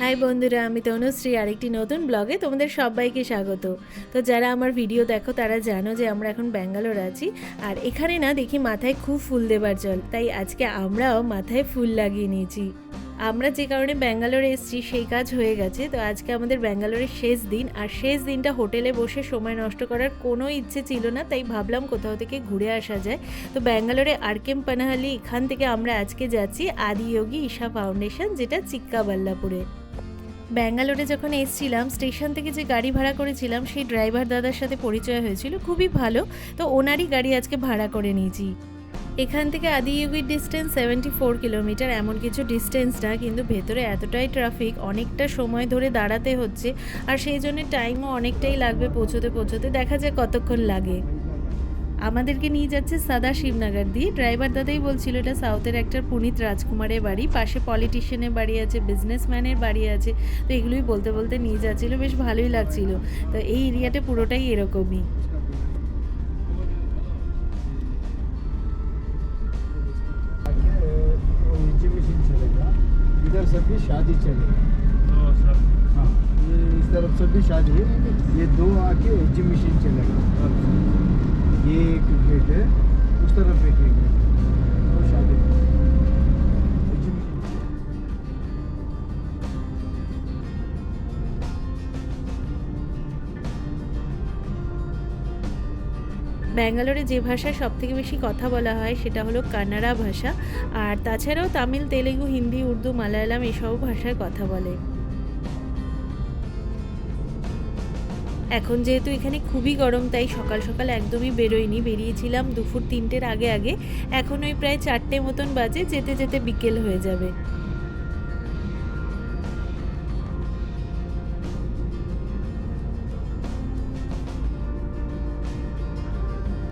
High বন্ধুরা, আমি তনুশ্রী, আরেকটি নতুন ব্লগে তোমাদের সবাইকে স্বাগত। তো যারা আমার ভিডিও দেখো, তারা জানো যে আমরা এখন ব্যাঙ্গালোর আছি, আর এখানে না দেখি মাথায় খুব ফুল দেবার জল, তাই আজকে আমরাও মাথায় ফুল লাগিয়ে নিয়েছি। আমরা যে কারণে ব্যাঙ্গালোরে এসেছি, সেই কাজ হয়ে গেছে, তো আজকে আমাদের ব্যাঙ্গালোরের শেষ দিন, আর শেষ দিনটা হোটেলে বসে সময় নষ্ট করার কোনো ইচ্ছে ছিল না, তাই ভাবলাম কোথাও থেকে ঘুরে আসা যায়। তো ব্যাঙ্গালোরে আরকেম পানাহালি, এখান থেকে আমরা আজকে যাচ্ছি আদি আদিয়োগী ঈশা ফাউন্ডেশন, যেটা চিক্কাবাল্লাপুরে। ব্যাঙ্গালোরে যখন এসছিলাম, স্টেশন থেকে যে গাড়ি ভাড়া করেছিলাম, সেই ড্রাইভার দাদার সাথে পরিচয় হয়েছিল। খুবই ভালো। তো ওনারই গাড়ি আজকে ভাড়া করে নিয়েছি। এখান থেকে আদিয়োগীর ডিস্টেন্স সেভেন্টি ফোর কিলোমিটার এমন কিছু ডিস্টেন্স না, কিন্তু ভেতরে এতটাই ট্রাফিক অনেকটা সময় ধরে দাঁড়াতে হচ্ছে, আর সেই জন্য টাইমও অনেকটাই লাগবে পৌঁছোতে পৌঁছোতে। দেখা যায় কতক্ষণ লাগে। আমাদেরকে নিয়ে যাচ্ছে সাদা শিবনগর দিয়ে ড্রাইভার দাদাই বলছিল এটা সাউথের একটা পুনিত রাজকুমারের বাড়ি পাশে পলিটিশিয়ানের বাড়ি আছে বিজনেসম্যানের বাড়ি আছে তো এগুলোই বলতে বলতে নিয়ে যাচ্ছিল বেশ ভালোই লাগছিল তো এই এরিয়াটা পুরোটাই এরকমই एग्जीबिशन चलेगा इधर से भी शादी चलेगा हाँ ये इस तरफ से भी शादी है ये दो आके एग्जीबिशन चलेगा ये एक गेट है उस तरफ एक गेट है वो शादी एग्जीबिशन ব্যাঙ্গালোরে যে ভাষায় সব থেকে বেশি কথা বলা হয় সেটা হলো কান্নাড়া ভাষা আর তাছাড়াও তামিল তেলেগু হিন্দি উর্দু মালায়ালাম এসব ভাষায় কথা বলে এখন যেহেতু এখানে খুবই গরম, তাই সকাল সকাল একদমই বেরোয়নি। বেরিয়েছিলাম দুপুর তিনটের আগে আগে। এখন ওই প্রায় চারটে মতন বাজে, যেতে যেতে বিকেল হয়ে যাবে।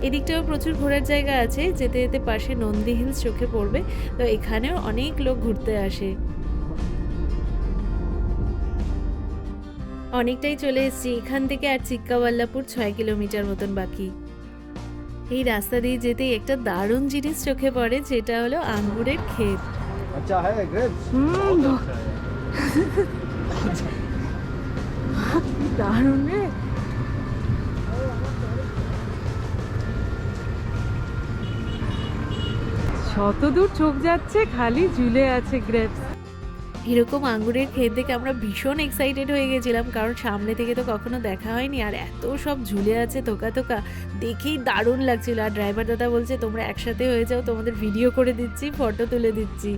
এদিকটাও প্রচুর ঘোরার জায়গা আছে, যেতে যেতে পাশে নন্দী হিলস চোখে পড়বে। তো এখানেও অনেক লোক ঘুরতে আসে। অনেকটাই চলে এসেছি। এখান থেকে আর চিক্কাবাল্লাপুর ছয় কিলোমিটার মতন বাকি। এই রাস্তা দিয়ে যেতেই একটা দারুণ জিনিস চোখে পড়ে যেটা হলো আঙ্গুরের ক্ষেত। আচ্ছা, হ্যাঁ, হ্যাঁ, শত দূর চোখ যাচ্ছে খালি ঝুলে আছে গ্রেপস এরকম আঙ্গুরের ক্ষেত দেখে আমরা ভীষণ এক্সাইটেড হয়ে গেছিলাম, কারণ সামনে থেকে তো কখনো দেখা হয়নি। আর এত সব ঝুলে আছে তোকা তোকা দেখেই দারুণ লাগছিল। আর ড্রাইভার দাদা বলছে, তোমরা একসাথে হয়ে যাও, তোমাদের ভিডিও করে দিচ্ছি ফটো তুলে দিচ্ছি।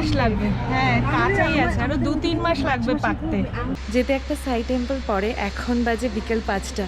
মাস লাগবে। হ্যাঁ কাঁচাই আছে আরও দু তিন মাস লাগবে পাকতে। যেতে একটা সাই টেম্পল পরে এখন বাজে বিকেল পাঁচটা।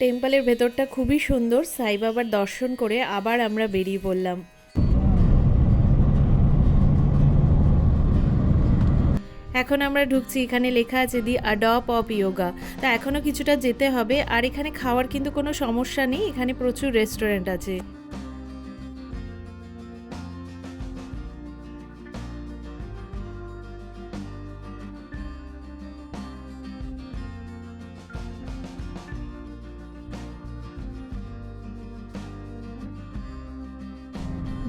টেম্পলের ভেতরটা খুবই সুন্দর। সাই বাবার দর্শন করে আবার আমরা বেরিয়ে পড়লাম। এখন আমরা ঢুকছি, এখানে লেখা আছে দি আডপ অফ ইয়োগা তা এখনও কিছুটা যেতে হবে। আর এখানে খাওয়ার কিন্তু কোনো সমস্যা নেই, এখানে প্রচুর রেস্টুরেন্ট আছে।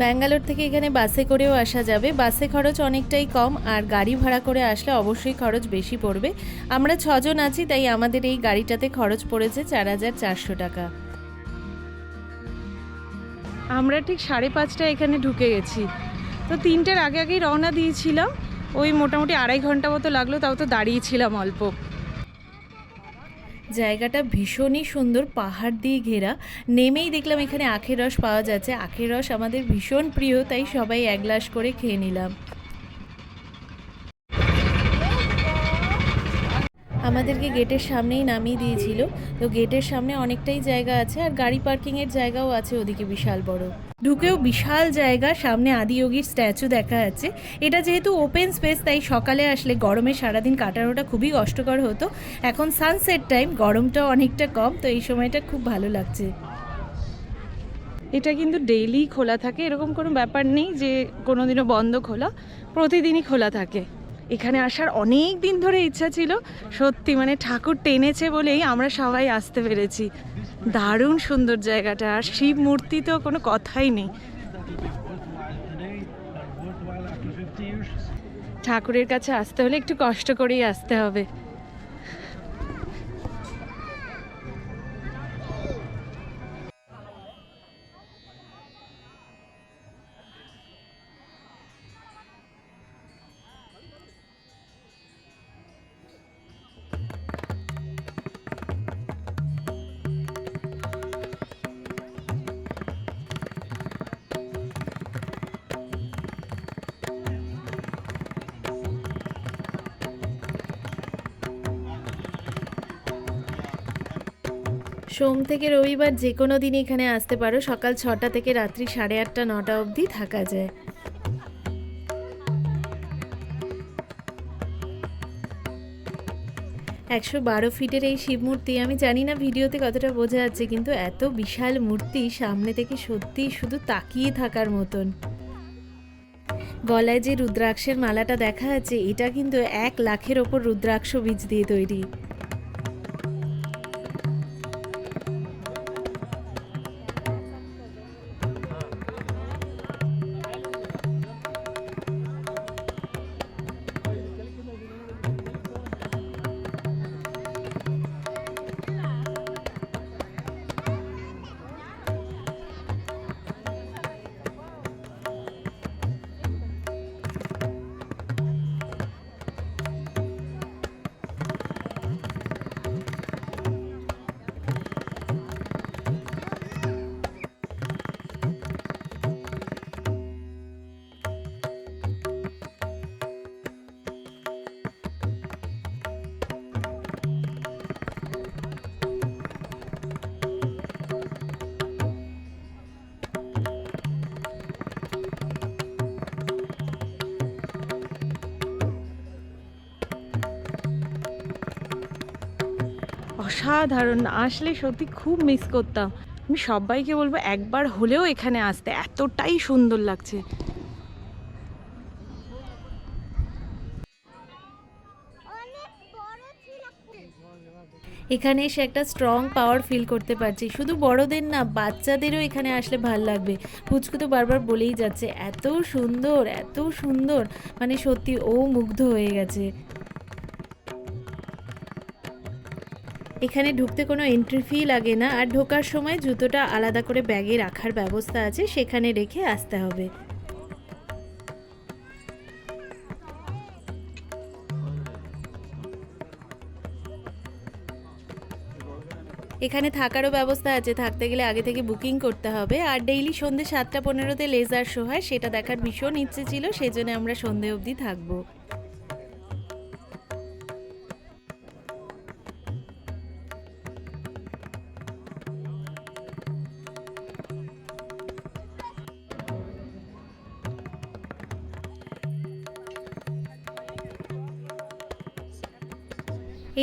ব্যাঙ্গালোর থেকে এখানে বাসে করেও আসা যাবে। বাসে খরচ অনেকটাই কম আর গাড়ি ভাড়া করে আসলে অবশ্যই খরচ বেশি পড়বে। আমরা ছজন আছি, তাই আমাদের এই গাড়িটাতে খরচ পড়েছে চার হাজার চারশো টাকা। আমরা ঠিক সাড়ে পাঁচটা এখানে ঢুকে গেছি। তো তিনটের আগে আগেই রওনা দিয়েছিলাম। ওই মোটামুটি আড়াই ঘণ্টা মতো লাগল, তাও তো দাঁড়িয়েছিলাম অল্প। জায়গাটা ভীষণই সুন্দর, পাহাড় দিয়ে ঘেরা। নেমেই দেখলাম এখানে আখের রস পাওয়া যাচ্ছে। আখের রস আমাদের ভীষণ প্রিয়, তাই সবাই এক গ্লাস করে খেয়ে নিলাম। আমাদেরকে গেটের সামনেই নামিয়ে দিয়েছিল। তো গেটের সামনে অনেকটাই জায়গা আছে, আর গাড়ি পার্কিংয়ের জায়গাও আছে ওদিকে বিশাল বড়। ঢুকেও বিশাল জায়গা, সামনে আদিযোগীর স্ট্যাচু দেখা যাচ্ছে। এটা যেহেতু ওপেন স্পেস তাই সকালে আসলে গরমে সারাদিন কাটানোটা খুবই কষ্টকর হতো। এখন সানসেট টাইম গরমটাও অনেকটা কম, তো এই সময়টা খুব ভালো লাগছে। এটা কিন্তু ডেইলি খোলা থাকে, এরকম কোনো ব্যাপার নেই যে কোনো দিনও বন্ধ খোলা, প্রতিদিনই খোলা থাকে। এখানে আসার অনেক দিন ধরে ইচ্ছা ছিল। সত্যি মানে ঠাকুর টেনেছে বলেই আমরা সবাই আসতে পেরেছি। দারুণ সুন্দর জায়গাটা, আর শিব মূর্তি তো কোনো কথাই নেই। ঠাকুরের কাছে আসতে হলে একটু কষ্ট করেই আসতে হবে। সোম থেকে রবিবার যে কোনো দিন এখানে আসতে পারো। সকাল ছটা থেকে রাত্রি সাড়ে আটটা, নটা অবধি থাকা যায়। একশো বারো ফিটের এই শিব মূর্তি, আমি জানি না ভিডিওতে কতটা বোঝা যাচ্ছে, কিন্তু এত বিশাল মূর্তি সামনে থেকে সত্যি শুধু তাকিয়ে থাকার মতন। গলায় যে রুদ্রাক্ষের মালাটা দেখা যাচ্ছে এটা কিন্তু এক লাখের ওপর রুদ্রাক্ষ বীজ দিয়ে তৈরি। অসাধারণ। আসলে সত্যি খুব মিস করতাম। আমি সবাইকে বলব একবার হলেও এখানে আসতে। এতটাই সুন্দর লাগছে। এখানে এসে একটা স্ট্রং পাওয়ার ফিল করতে পারছি। শুধু বড়দের না, বাচ্চাদেরও এখানে আসলে ভালো লাগবে। পুচকু তো বারবার বলেই যাচ্ছে, এত সুন্দর এত সুন্দর। মানে সত্যি ও মুগ্ধ হয়ে গেছে। এখানে ঢুকতে কোনো এন্ট্রি ফি লাগে না, আর ঢোকার সময় জুতোটা আলাদা করে ব্যাগে রাখার ব্যবস্থা আছে, সেখানে রেখে আসতে হবে। এখানে থাকারও ব্যবস্থা আছে, থাকতে গেলে আগে থেকে বুকিং করতে হবে, আর ডেইলি সন্ধে সাতটা পনেরোতে লেজার শো হয়, সেটা দেখার ভীষণ ইচ্ছে ছিল, সেজন্য আমরা সন্ধে অবধি থাকব।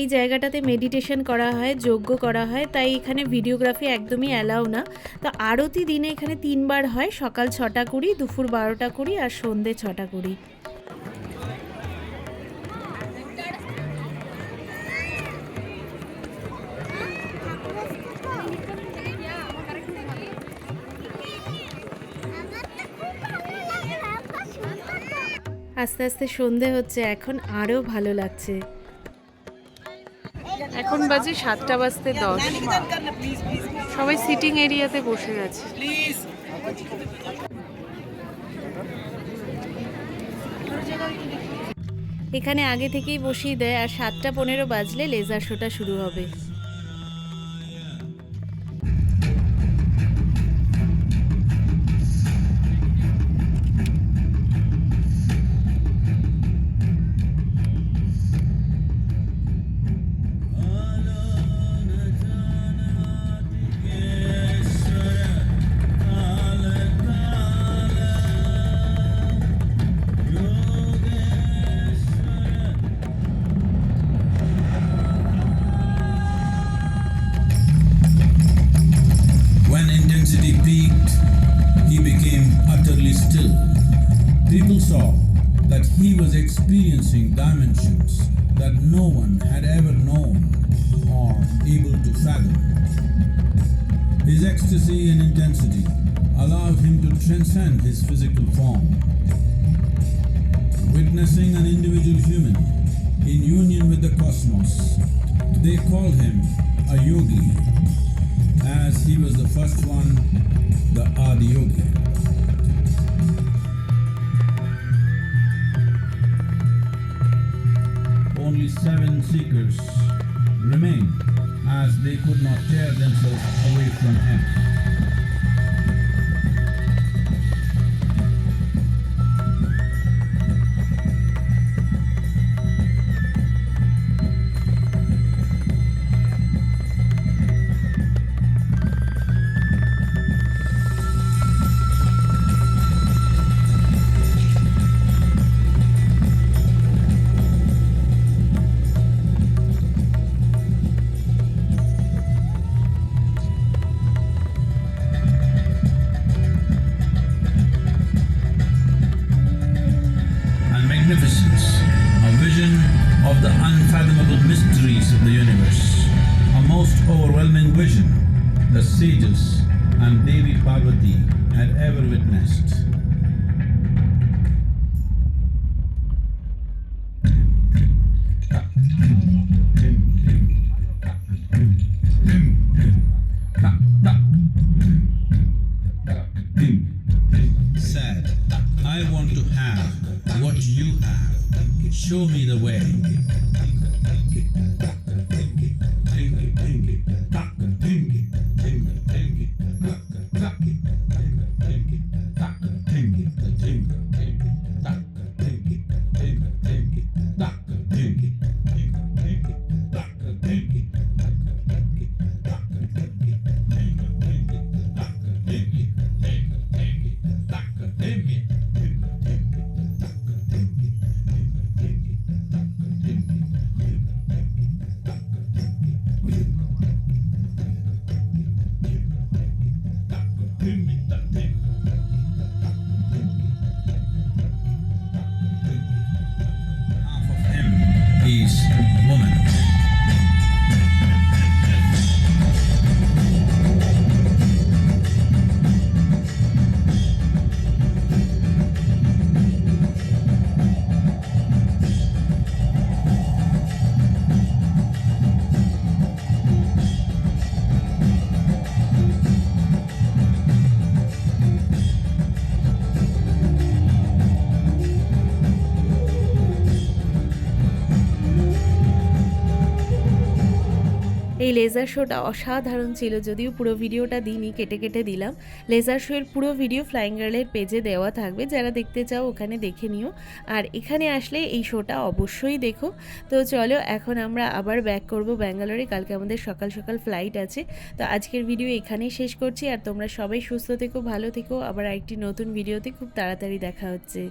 এই জায়গাটাতে মেডিটেশন করা হয় যজ্ঞ করা হয়, তাই এখানে ভিডিওগ্রাফি একদমই অ্যালাউ না। তো আরতি দিনে এখানে তিনবার হয়, সকাল ছটা কুড়ি, দুপুর বারোটা কুড়ি আর সন্ধে ছটা কুড়ি। আস্তে আস্তে সন্ধে হচ্ছে, এখন আরও ভালো লাগছে। এখন বাজে সাতটা বাজতে দশ। সবাই সিটিং এরিয়াতে বসে গেছে। এখানে আগে থেকেই বসিয়ে দেয়, আর সাতটা পনেরো বাজলে লেজার শোটা শুরু হবে। People saw that he was experiencing dimensions that no one had ever known or able to fathom. His ecstasy and intensity allowed him to transcend his physical form. Witnessing an individual human in union with the cosmos, they called him a yogi, as he was the first one, the Adi Yogi. Seven seekers remained, as they could not tear themselves away from him. Mysteries of the universe, a most overwhelming vision the sages and Devi Parvati had ever witnessed. Said, I want to have what you have. Show me the way. এই laser শোটা অসাধারণ ছিল, যদিও পুরো ভিডিওটা দিনই কেটে কেটে দিলাম। লেজার শোয়ের পুরো ভিডিও ফ্লাইং গার্লের পেজে দেওয়া থাকবে, যারা দেখতে চাও ওখানে দেখে নিও। আর এখানে আসলে এই শোটা অবশ্যই দেখো। তো চলো, এখন আমরা আবার ব্যাক করব ব্যাঙ্গালোরে, কালকে আমাদের সকাল সকাল ফ্লাইট আছে। তো আজকের ভিডিও এখানেই শেষ করছি, আর তোমরা সবাই সুস্থ থেকো, ভালো থেকো। আবার একটি নতুন ভিডিওতে খুব তাড়াতাড়ি দেখা হচ্ছে।